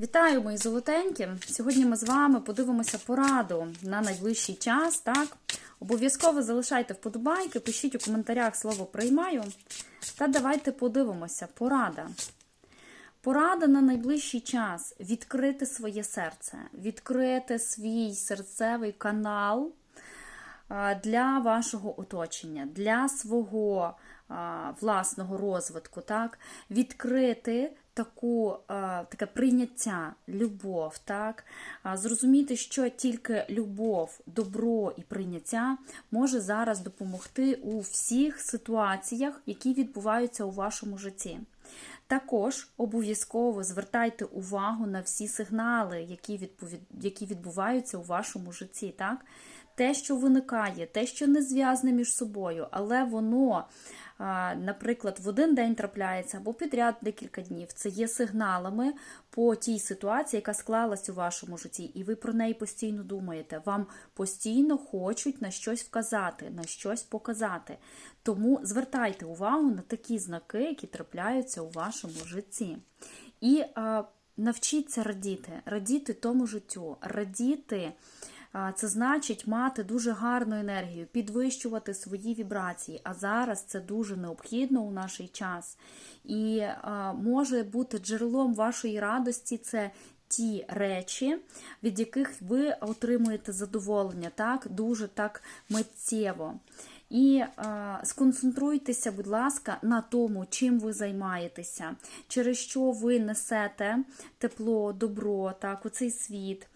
Вітаю, мої золотенькі! Сьогодні ми з вами подивимося пораду на найближчий час. Так, обов'язково залишайте вподобайки, пишіть у коментарях слово приймаю. Та давайте подивимося. Порада. Порада на найближчий час відкрити своє серце, відкрити свій серцевий канал для вашого оточення, для свого власного розвитку, так? відкрити таку, таке прийняття, любов, так? Зрозуміти, що тільки любов, добро і прийняття може зараз допомогти у всіх ситуаціях, які відбуваються у вашому житті. Також обов'язково звертайте увагу на всі сигнали, які, відповід... які відбуваються у вашому житті. Так? Те, що виникає, те, що не зв'язане між собою, але воно, наприклад, в один день трапляється або підряд декілька днів, це є сигналами по тій ситуації, яка склалась у вашому житті, і ви про неї постійно думаєте. Вам постійно хочуть на щось вказати, на щось показати. Тому звертайте увагу на такі знаки, які трапляються у вашому житті. І навчіться радіти, радіти тому життю, радіти. Це значить мати дуже гарну енергію, підвищувати свої вібрації. А зараз це дуже необхідно у наш час. І а, може бути джерелом вашої радості це ті речі, від яких ви отримуєте задоволення, так, дуже так миттєво. І е, сконцентруйтеся, будь ласка, на тому, чим ви займаєтеся, через що ви несете тепло, добро, так, у цей світ,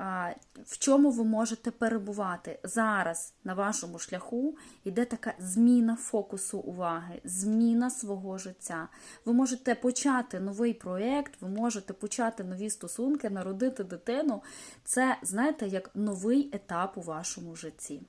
е, в чому ви можете перебувати. Зараз на вашому шляху йде така зміна фокусу уваги, зміна свого життя. Ви можете почати новий проєкт, ви можете почати нові стосунки, народити дитину. Це, знаєте, як новий етап у вашому житті.